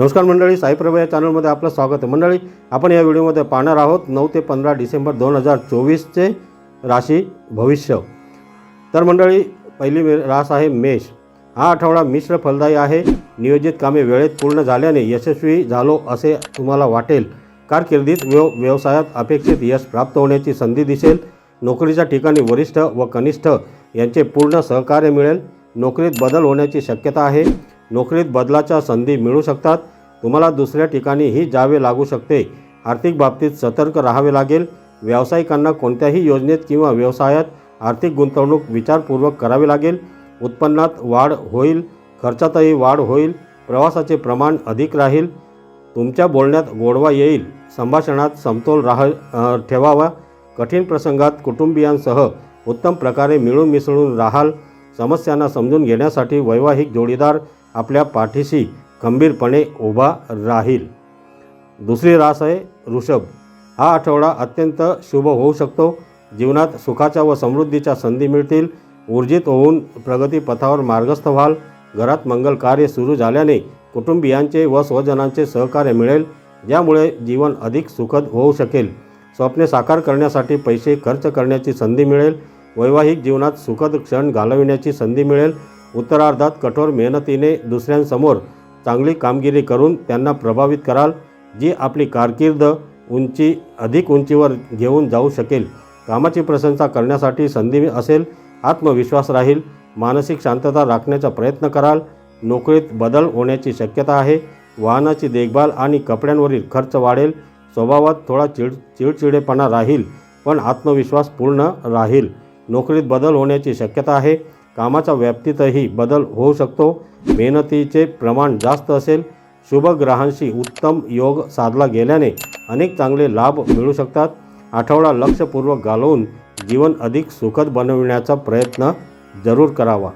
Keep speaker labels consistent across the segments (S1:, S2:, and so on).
S1: नमस्कार मंडळी साईप्रभा या चॅनलमध्ये आपलं स्वागत आहे. मंडळी आपण या व्हिडिओमध्ये पाहणार आहोत नऊ ते पंधरा डिसेंबर दोन हजार चोवीसचे राशी भविष्य. तर मंडळी पहिली रास आहे मेष. हा आठवडा मिश्र फलदायी आहे. नियोजित कामे वेळेत पूर्ण झाल्याने यशस्वी झालो असे तुम्हाला वाटेल. कारकिर्दीत व्यव व्यवसायात अपेक्षित यश प्राप्त होण्याची संधी दिसेल. नोकरीच्या ठिकाणी वरिष्ठ व कनिष्ठ यांचे पूर्ण सहकार्य मिळेल. नोकरीत बदल होण्याची शक्यता आहे. नोकरीत बदलाच्या संधी मिळू शकतात. तुम्हाला दुसऱ्या ठिकाणीही जावे लागू शकते. आर्थिक बाबतीत सतर्क राहावे लागेल. व्यावसायिकांना कोणत्याही योजनेत किंवा व्यवसायात आर्थिक गुंतवणूक विचारपूर्वक करावी लागेल. उत्पन्नात वाढ होईल. खर्चातही वाढ होईल. प्रवासाचे प्रमाण अधिक राहील. तुमच्या बोलण्यात गोडवा येईल. संभाषणात समतोल राह ठेवावा. कठीण प्रसंगात कुटुंबियांसह उत्तम प्रकारे मिळून मिसळून राहाल. समस्यांना समजून घेण्यासाठी वैवाहिक जोडीदार आपल्या पाठीशी खंबीरपणे उभा राहील. दुसरी रास आहे ऋषभ. हा आठवडा अत्यंत शुभ होऊ शकतो. जीवनात सुखाच्या व समृद्धीच्या संधी मिळतील. ऊर्जित होऊन प्रगतीपथावर मार्गस्थ व्हाल. घरात मंगल कार्य सुरू झाल्याने कुटुंबियांचे व स्वजनांचे सहकार्य मिळेल. ज्यामुळे जीवन अधिक सुखद होऊ शकेल. स्वप्ने साकार करण्यासाठी पैसे खर्च करण्याची संधी मिळेल. वैवाहिक जीवनात सुखद क्षण घालविण्याची संधी मिळेल. उत्तरार्धात कठोर मेहनतीने दुसऱ्यांसमोर चांगली कामगिरी करून त्यांना प्रभावित कराल जी आपली कारकीर्द उंची अधिक उंचीवर घेऊन जाऊ शकेल. कामाची प्रशंसा करण्यासाठी संधी असेल आत्मविश्वास राहील मानसिक शांतता राखण्याचा प्रयत्न कराल नोकरीत बदल होण्याची शक्यता आहे वाहनाची देखभाल आणि कपड्यांवरील खर्च वाढेल स्वभावात थोडा चिड चिडचिडेपणा राहील पण आत्मविश्वास पूर्ण राहील. नोकरीत बदल होण्याची शक्यता आहे कामाच्या व्याप्तीतही बदल होऊ शकतो. मेहनतीचे प्रमाण जास्त असेल. शुभ ग्रहांशी उत्तम योग साधला गेल्याने अनेक चांगले लाभ मिळू शकतात. आठवडा लक्षपूर्वक घालवून जीवन अधिक सुखद बनविण्याचा प्रयत्न जरूर करावा.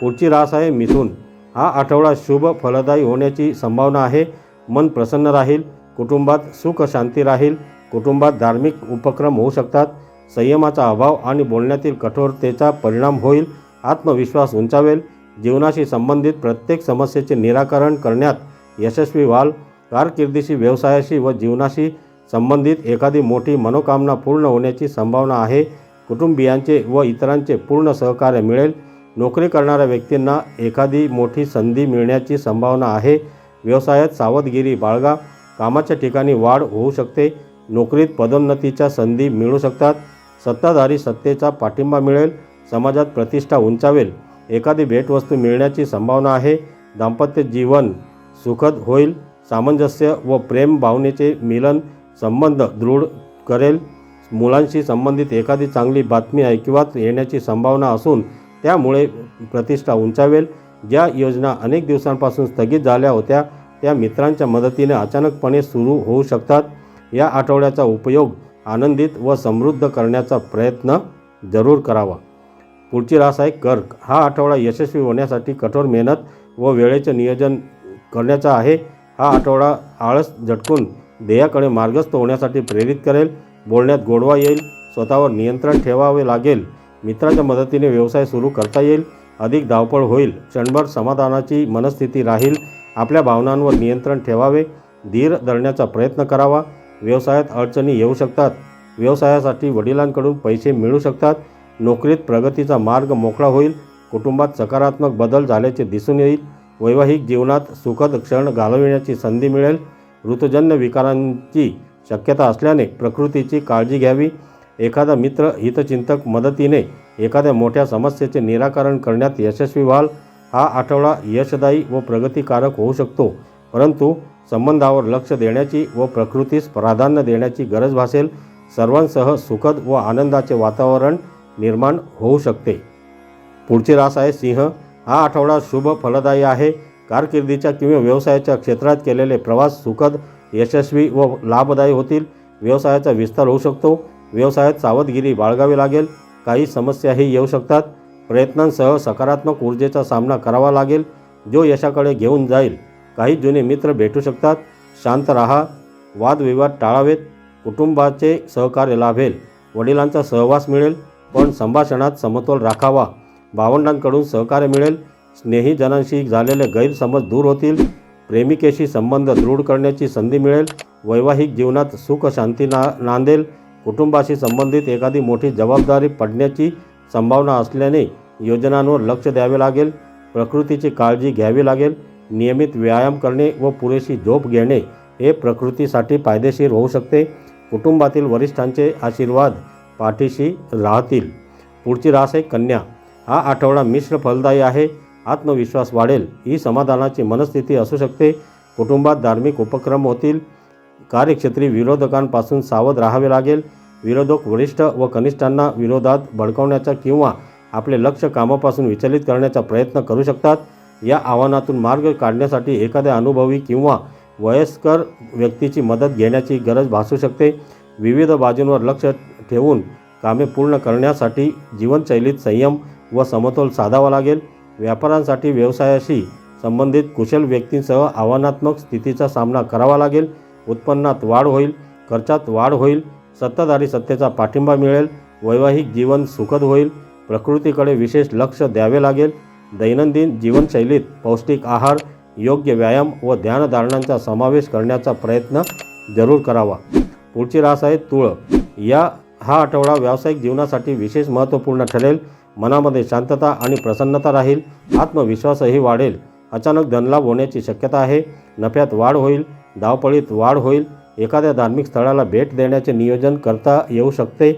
S1: पुढची रास आहे मिथून. हा आठवडा शुभ फलदायी होण्याची संभावना आहे. मन प्रसन्न राहील. कुटुंबात सुख शांती राहील. कुटुंबात धार्मिक उपक्रम होऊ शकतात. संयमाचा अभाव आणि बोलण्यातील कठोरतेचा परिणाम होईल. आत्मविश्वास उंचावेल. जीवनाशी संबंधित प्रत्येक समस्येचे निराकरण करण्यात यशस्वी व्हाल. कारकिर्दीशी व्यवसायाशी व जीवनाशी संबंधित एखादी मोठी मनोकामना पूर्ण होण्याची संभावना आहे. कुटुंबियांचे व इतरांचे पूर्ण सहकार्य मिळेल. नोकरी करणाऱ्या व्यक्तींना एखादी मोठी संधी मिळण्याची संभावना आहे. व्यवसायात सावधगिरी बाळगा. कामाच्या ठिकाणी वाढ होऊ शकते. नोकरीत पदोन्नतीच्या संधी मिळू शकतात. सत्ताधारी सत्तेचा पाठिंबा मिळेल. समाजात प्रतिष्ठा उंचावेल. एखादी भेटवस्तू मिळण्याची संभावना आहे. दाम्पत्य जीवन सुखद होईल. सामंजस्य व प्रेम भावनेचे मिलन संबंध दृढ करेल. मुलांशी संबंधित एखादी चांगली बातमी ऐकिवात येण्याची संभावना असून त्यामुळे प्रतिष्ठा उंचावेल. ज्या योजना अनेक दिवसांपासून स्थगित झाल्या होत्या त्या मित्रांच्या मदतीने अचानकपणे सुरू होऊ शकतात. या आठवड्याचा उपयोग आनंदित व समृद्ध करण्याचा प्रयत्न जरूर करावा. पुढची रास आहे कर्क. हा आठवडा यशस्वी होण्यासाठी कठोर मेहनत व वेळेचे नियोजन करण्याचा आहे. हा आठवडा आळस झटकून ध्येयाकडे मार्गस्थ होण्यासाठी प्रेरित करेल. बोलण्यात गोडवा येईल. स्वतःवर नियंत्रण ठेवावे लागेल. मित्राच्या मदतीने व्यवसाय सुरू करता येईल. अधिक धावपळ होईल. क्षणभर समाधानाची मनस्थिती राहील. आपल्या भावनांवर नियंत्रण ठेवावे. धीर धरण्याचा प्रयत्न करावा. व्यवसायात अडचणी येऊ शकतात. व्यवसायासाठी वडिलांकडून पैसे मिळू शकतात. नोकरीत प्रगतीचा मार्ग मोकळा होईल कुटुंबात सकारात्मक बदल झाल्याचे दिसून येईल वैवाहिक जीवनात सुखद क्षण घालविण्याची संधी मिळेल ऋतुजन्य विकारांची शक्यता असल्याने प्रकृतीची काळजी घ्यावी. एखादा मित्र हितचिंतक मदतीने एखाद्या मोठ्या समस्येचे निराकरण करण्यात यशस्वी व्हाल हा आठवडा यशदायी व प्रगतिकारक होऊ शकतो. परंतु संबंधावर लक्ष देण्याची व प्रकृतीस प्राधान्य देण्याची गरज भासेल. सर्वांसह सुखद व आनंदाचे वातावरण निर्माण होऊ शकते. पुढची रास आहे सिंह. हा आठवडा शुभ फलदायी आहे. कारकिर्दीच्या किंवा व्यवसायाच्या क्षेत्रात केलेले प्रवास सुखद यशस्वी व लाभदायी होतील. व्यवसायाचा विस्तार होऊ शकतो. व्यवसायात सावधगिरी बाळगावी लागेल. काही समस्याही येऊ शकतात. प्रयत्नांसह सकारात्मक ऊर्जेचा सामना करावा लागेल. जो यशाकडे घेऊन जाईल. काही जुने मित्र भेटू शकतात. शांत राहा. वादविवाद टाळावेत. कुटुंबाचे सहकार्य लाभेल. वडिलांचा सहवास मिळेल. पण संभाषणात समतोल राखावा. भावंडांकडून सहकार्य मिळेल. स्नेहीजनांशी झालेले गैरसमज दूर होतील. प्रेमिकेशी संबंध दृढ करण्याची संधी मिळेल. वैवाहिक जीवनात सुख शांती ना नांदेल. कुटुंबाशी संबंधित एखादी मोठी जबाबदारी पडण्याची संभावना असल्याने योजनांवर लक्ष द्यावे लागेल. प्रकृतीची काळजी घ्यावी लागेल. नियमित व्यायाम करणे व पुरेशी झोप घेणे हे प्रकृतीसाठी फायदेशीर होऊ शकते. कुटुंबातील वरिष्ठांचे आशीर्वाद पाठीशी राहतील. पुढची रास आहे कन्या. हा आठवडा मिश्र फलदायी आहे. आत्मविश्वास वाढेल. ही समाधानाची मनस्थिती असू शकते. कुटुंबात धार्मिक उपक्रम होतील. कार्यक्षेत्री विरोधकांपासून सावध राहावे लागेल. विरोधक वरिष्ठ व कनिष्ठांना विरोधात भडकवण्याचा किंवा आपले लक्ष कामापासून विचलित करण्याचा प्रयत्न करू शकतात. या आव्हानातून मार्ग काढण्यासाठी एखाद्या अनुभवी किंवा वयस्कर व्यक्तीची मदत घेण्याची गरज भासू शकते. विविध बाजूंवर लक्ष ठेवून कामे पूर्ण करण्यासाठी जीवनशैलीत संयम व समतोल साधावा लागेल. व्यापाऱ्यांसाठी व्यवसायाशी संबंधित कुशल व्यक्तींसह आव्हानात्मक स्थितीचा सामना करावा लागेल. उत्पन्नात वाढ होईल खर्चात वाढ होईल सत्ताधारी सत्तेचा पाठिंबा मिळेल वैवाहिक जीवन सुखद होईल प्रकृतीकडे विशेष लक्ष द्यावे लागेल. दैनंदिन जीवनशैलीत पौष्टिक आहार योग्य व्यायाम व ध्यानधारणांचा समावेश करण्याचा प्रयत्न जरूर करावा. पुढची रास आहे तुळ या हा आठवडा व्यावसायिक जीवनासाठी विशेष महत्त्वपूर्ण ठरेल. मनामध्ये शांतता आणि प्रसन्नता राहील. आत्मविश्वासही वाढेल. अचानक धनलाभ होण्याची शक्यता आहे. नफ्यात वाढ होईल. धावपळीत वाढ होईल. एखाद्या धार्मिक स्थळाला भेट देण्याचे नियोजन करता येऊ शकते.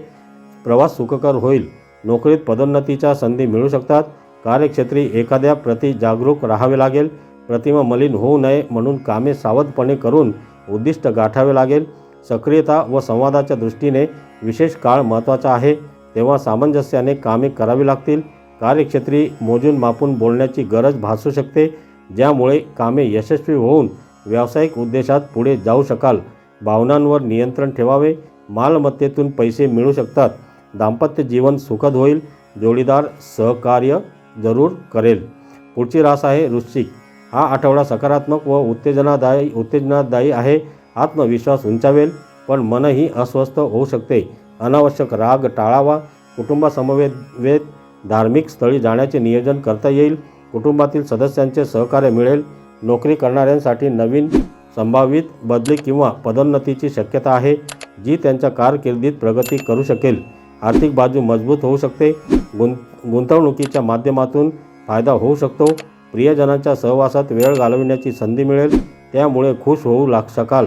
S1: प्रवास सुखकर होईल. नोकरीत पदोन्नतीच्या संधी मिळू शकतात. कार्यक्षेत्री एखाद्या प्रति जागरूक राहावे लागेल. प्रतिमा मलिन होऊ नये म्हणून कामे सावधपणे करून उद्दिष्ट गाठावे लागेल. सक्रियता व संवादाच्या दृष्टीने विशेष काळ महत्त्वाचा आहे. तेव्हा सामंजस्याने कामे करावी लागतील. कार्यक्षेत्री मोजून मापून बोलण्याची गरज भासू शकते. ज्यामुळे कामे यशस्वी होऊन व्यावसायिक उद्देशात पुढे जाऊ शकाल. भावनांवर नियंत्रण ठेवावे. मालमत्तेतून पैसे मिळू शकतात. दाम्पत्य जीवन सुखद होईल. जोडीदार सहकार्य जरूर करेल. पुढची रास आहे वृश्चिक. हा आठवडा सकारात्मक व उत्तेजनादायी उत्तेजनादायी आहे. आत्मविश्वास उंचावेल पण मनही अस्वस्थ होऊ शकते. अनावश्यक राग टाळावा. कुटुंबासमवेत धार्मिक स्थळी जाण्याचे नियोजन करता येईल. कुटुंबातील सदस्यांचे सहकार्य मिळेल. नोकरी करणाऱ्यांसाठी नवीन संभावित बदली किंवा पदोन्नतीची शक्यता आहे जी त्यांच्या कारकिर्दीत प्रगती करू शकेल. आर्थिक बाजू मजबूत होऊ शकते. गुंत गुंतवणुकीच्या माध्यमातून फायदा होऊ शकतो. प्रियजनांच्या सहवासात वेळ घालविण्याची संधी मिळेल. त्यामुळे खुश होऊ लाग शकाल.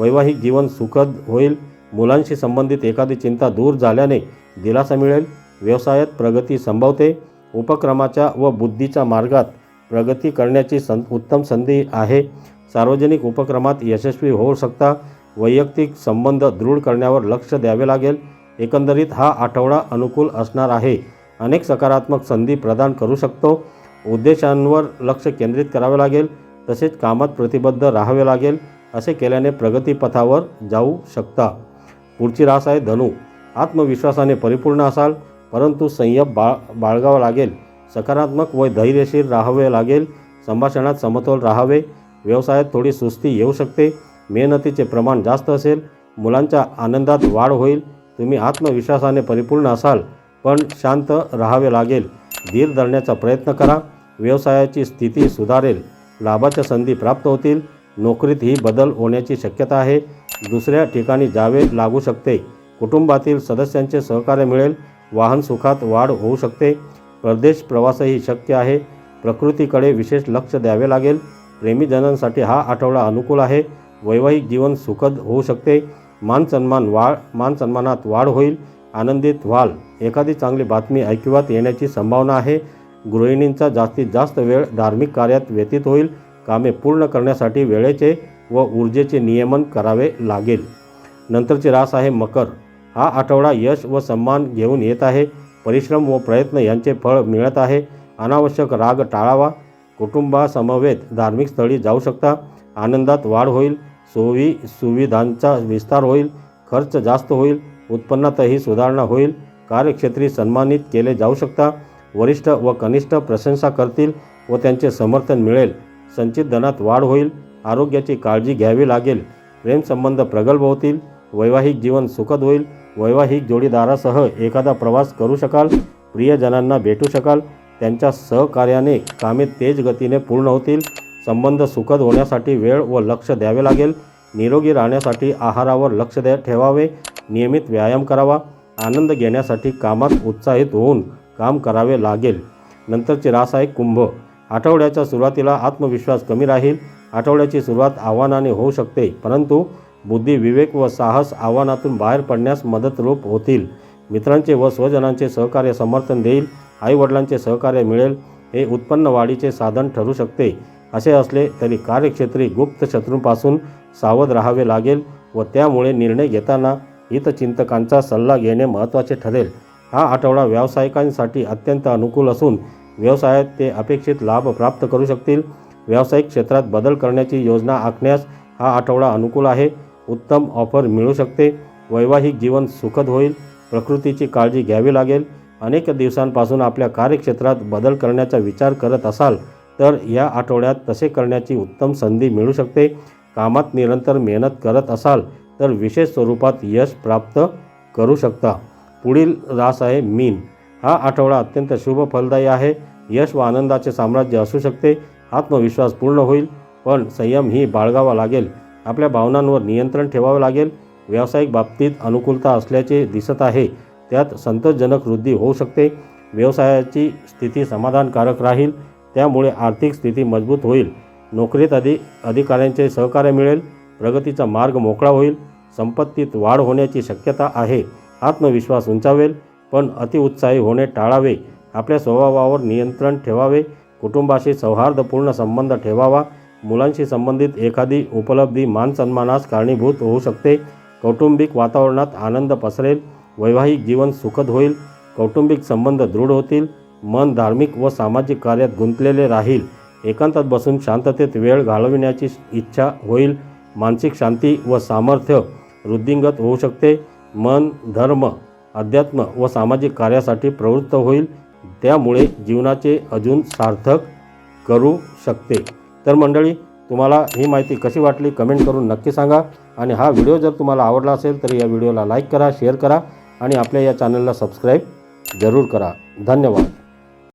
S1: वैवाहिक जीवन सुखद होईल. मुलांशी संबंधित एखादी चिंता दूर झाल्याने दिलासा मिळेल. व्यवसायात प्रगती संभवते. उपक्रमाच्या व बुद्धीच्या मार्गात प्रगती करण्याची सं उत्तम संधी आहे. सार्वजनिक उपक्रमात यशस्वी होऊ शकता. वैयक्तिक संबंध दृढ करण्यावर लक्ष द्यावे लागेल. एकंदरीत हा आठवडा अनुकूल असणार आहे. अनेक सकारात्मक संधी प्रदान करू शकतो. उद्देशांवर लक्ष केंद्रित करावे लागेल. तसेच कामात प्रतिबद्ध राहावे लागेल. असे केल्याने प्रगतीपथावर जाऊ शकता. पुढची रास आहे धनु. आत्मविश्वासाने परिपूर्ण असाल परंतु संयम बाळ बाळगावा लागेल. सकारात्मक व धैर्यशील राहावे लागेल. संभाषणात समतोल राहावे. व्यवसायात थोडी सुस्ती येऊ शकते. मेहनतीचे प्रमाण जास्त असेल. मुलांच्या आनंदात वाढ होईल. तुम्ही आत्मविश्वासाने परिपूर्ण असाल पण शांत राहावे लागेल. धीर धरण्याचा प्रयत्न करा. व्यवसायाची स्थिती सुधारेल. लाभाच्या संधी प्राप्त होतील. नोकरीतही बदल होण्याची शक्यता आहे. दुसऱ्या ठिकाणी जावे लागू शकते. कुटुंबातील सदस्यांचे सहकार्य मिळेल. वाहन सुखात वाढ होऊ शकते. परदेश प्रवासही शक्य आहे. प्रकृतीकडे विशेष लक्ष द्यावे लागेल. प्रेमीजनांसाठी हा आठवडा अनुकूल आहे. वैवाहिक जीवन सुखद होऊ शकते. मान सन्मान वाढ मान सन्मानात वाढ होईल. आनंदित व्हाल. एखादी चांगली बातमी ऐकिवात येण्याची संभावना आहे. गृहिणींचा जास्तीत जास्त वेळ धार्मिक कार्यात व्यतीत होईल. कामे पूर्ण करण्यासाठी वेळेचे व ऊर्जेचे नियमन करावे लागेल. नंतरची रास आहे मकर. हा आठवडा यश व सन्मान घेऊन येत आहे. परिश्रम व प्रयत्न यांचे फळ मिळत आहे. अनावश्यक राग टाळावा. कुटुंबासमवेत धार्मिक स्थळी जाऊ शकता. आनंदात वाढ होईल. सोयी सुविधांचा विस्तार होईल. खर्च जास्त होईल. उत्पन्नातही सुधारणा होईल. कार्यक्षेत्री सन्मानित केले जाऊ शकता. वरिष्ठ व कनिष्ठ प्रशंसा करतील व त्यांचे समर्थन मिळेल. संचित धनात वाढ होईल आरोग्याची काळजी घ्यावी लागेल प्रेमसंबंध प्रगल्भ होतील वैवाहिक जीवन सुखद होईल वैवाहिक जोडीदारासह एखादा प्रवास करू शकाल प्रियजनांना भेटू शकाल त्यांच्या सहकार्याने कामे तेज गतीने पूर्ण होतील संबंध सुखद होण्यासाठी वेळ व लक्ष द्यावे लागेल निरोगी राहण्यासाठी आहारावर लक्ष द्या ठेवावे नियमित व्यायाम करावा आनंद घेण्यासाठी कामात उत्साहित होऊन काम करावे लागेल. नंतरचे रास आहे कुंभ आठवड्याच्या सुरुवातीला आत्मविश्वास कमी राहील. आठवड्याची सुरुवात आव्हानाने होऊ शकते परंतु बुद्धी विवेक व साहस आव्हानातून बाहेर पडण्यास मदतरूप होतील. मित्रांचे व स्वजनांचे सहकार्य समर्थन देईल. आईवडिलांचे सहकार्य मिळेल. हे उत्पन्न वाढीचे साधन ठरू शकते. असे असले तरी कार्यक्षेत्री गुप्त शत्रूंपासून सावध राहावे लागेल व त्यामुळे निर्णय घेताना हितचिंतकांचा सल्ला घेणे महत्त्वाचे ठरेल. हा आठवडा व्यावसायिकांसाठी अत्यंत अनुकूल असून व्यवसायात ते अपेक्षित लाभ प्राप्त करू शकतील. व्यावसायिक क्षेत्रात बदल करण्याची योजना आखण्यास हा आठवडा अनुकूल आहे. उत्तम ऑफर मिळू शकते. वैवाहिक जीवन सुखद होईल. प्रकृतीची काळजी घ्यावी लागेल. अनेक दिवसांपासून आपल्या कार्यक्षेत्रात बदल करण्याचा विचार करत असाल तर या आठवड्यात तसे करण्याची उत्तम संधी मिळू शकते. कामात निरंतर मेहनत करत असाल तर विशेष स्वरूपात यश प्राप्त करू शकता. पुढील रास आहे मीन. हा आठवडा अत्यंत शुभ फलदायी आहे. यश व आनंदाचे साम्राज्य असू शकते आत्मविश्वास पूर्ण होईल पण संयम ही बाळगावा लागेल. आपल्या भावनांवर नियंत्रण ठेवावे लागेल. व्यावसायिक बाबतीत अनुकूलता असल्याचे दिसत आहे. त्यात संतोषजनक वृद्धी होऊ शकते. व्यवसायाची स्थिती समाधानकारक राहील. त्यामुळे आर्थिक स्थिती मजबूत होईल. नोकरीत अधि अधिकाऱ्यांचे सहकार्य मिळेल. प्रगतीचा मार्ग मोकळा होईल. संपत्तीत वाढ होण्याची शक्यता आहे. आत्मविश्वास उंचावेल. पण अतिउत्साही होणे टाळावे. आपल्या स्वभावावर नियंत्रण ठेवावे. कुटुंबाशी सौहार्दपूर्ण संबंध ठेवावा. मुलांशी संबंधित एखादी उपलब्धी मानसन्मानास कारणीभूत होऊ शकते. कौटुंबिक वातावरणात आनंद पसरेल. वैवाहिक जीवन सुखद होईल. कौटुंबिक संबंध दृढ होतील. मन धार्मिक व सामाजिक कार्यात गुंतलेले राहील. एकांतात बसून शांततेत वेळ घालविण्याची इच्छा होईल. मानसिक शांती व सामर्थ्य वृद्धिंगत होऊ शकते. मन धर्म अध्यात्म व सामाजिक कार्यासाठी प्रवृत्त होईल त्यामुळे जीवनाचे अजून सार्थक करू शकते. तर मंडळी तुम्हाला ही माहिती कशी वाटली कमेंट करून नक्की सांगा आणि हा व्हिडिओ जर तुम्हाला आवडला असेल तर या व्हिडिओला लाईक करा शेअर करा आणि आपल्या या चॅनलला सबस्क्राईब जरूर करा. धन्यवाद.